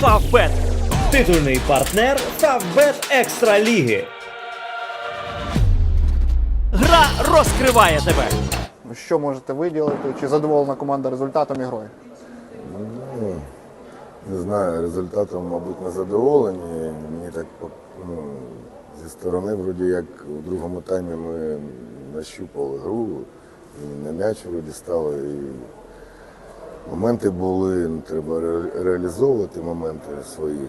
Фавбет. Титульний партнер Фавбет Екстра Ліги. Гра розкриває тебе. Що можете виділити? Чи задоволена команда результатом і грою? Ну, не знаю, результатом, мабуть, не задоволені. Мені так ну, зі сторони, вроді як у другому таймі ми нащупали гру, і на м'яч вроді стали. І моменти були, ну, треба реалізовувати моменти свої.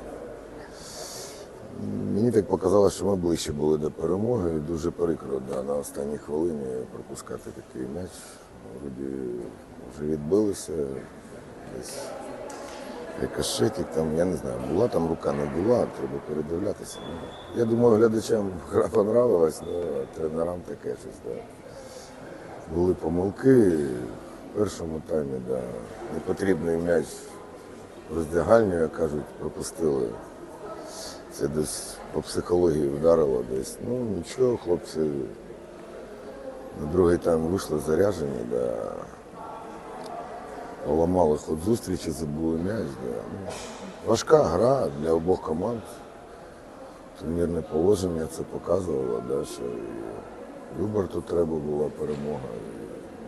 Мені так показалось, що ми ближче були до перемоги. І дуже прикро да, на останній хвилині пропускати такий м'яч. Вроді вже відбилися. Десь рикошетик, там, я не знаю, була там рука, не була, треба передивлятися. Ну, я думаю, глядачам гра понравилась, але тренерам таке щось. Да. Були помилки першому таймі, да. непотрібний м'яч роздягальню, як кажуть, пропустили. Це десь по психології вдарило десь. Ну нічого, хлопці на другий тайм вийшли заряжені, да. поламали ход зустрічі, забули м'яч. Да. Ну, важка гра для обох команд. Турнірне положення це показувало, да, що і Люберту треба була перемога,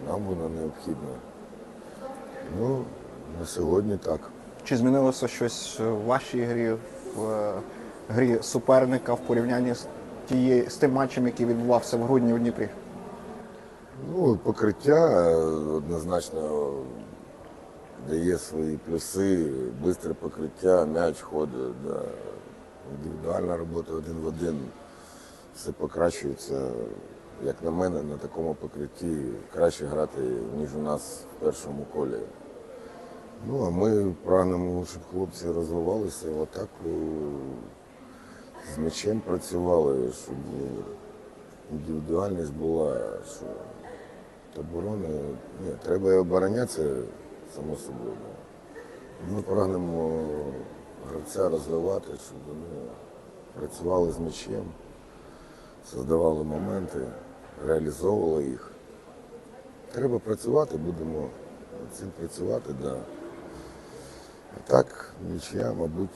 нам вона необхідна. Ну, на сьогодні так. Чи змінилося щось в вашій грі, в е, грі суперника в порівнянні з, тією, з тим матчем, який відбувався в грудні у Дніпрі? Ну, покриття е, однозначно дає свої плюси, швидке покриття, м'яч ходить, да. індивідуальна робота один в один. Все покращується. Як на мене, на такому покритті краще грати, ніж у нас в першому колі. Ну, а ми прагнемо, щоб хлопці розвивалися в атаку, з м'ячем працювали, щоб індивідуальність була, що оборони, ні, треба оборонятися, само собою. Ми прагнемо гравця розвивати, щоб вони працювали з м'ячем, создавали моменти, реалізовували їх. Треба працювати, будемо над цим працювати, да. А так, нічия, мабуть,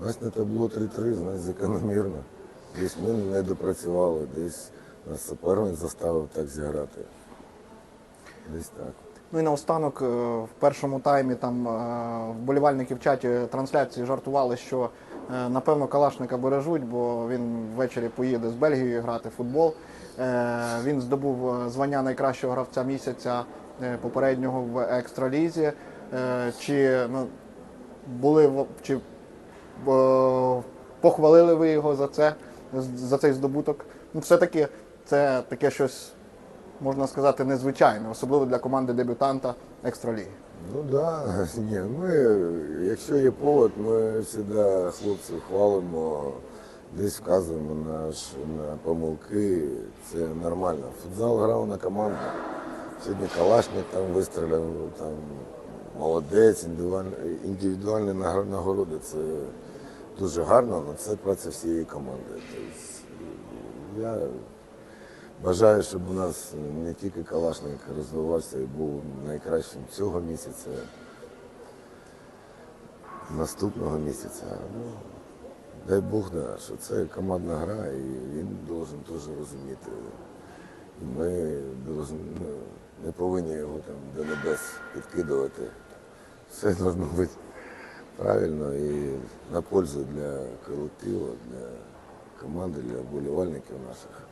у нас на табло 3-3, значить закономірно. Десь ми не допрацювали, десь нас суперник заставив так зіграти. Десь так. Ну і наостанок, е, в першому таймі там е, вболівальники в чаті трансляції жартували, що е, напевно Калашника бережуть, бо він ввечері поїде з Бельгією грати в футбол. Він здобув звання найкращого гравця місяця попереднього в екстралізі. Чи ну, були чи похвалили ви його за це, за цей здобуток? Ну, все-таки це таке щось можна сказати, незвичайне, особливо для команди дебютанта екстраліги. Ну да. ні, ми, якщо є повод, ми завжди хлопців хвалимо, десь вказуємо на, на помилки. Це нормально. Футзал грав на команду. Сьогодні Калашник там вистріляв, там молодець, індивідуальні нагороди. Це дуже гарно, але це праця всієї команди. Тобто, я Бажаю, щоб у нас не тільки Калашник розвивався і був найкращим цього місяця, наступного місяця. Ну, дай Бог, що це командна гра, і він должен теж розуміти. І ми ну, не повинні його там до небес підкидувати. Все має бути правильно і на пользу для колективу, для команди, для вболівальників наших.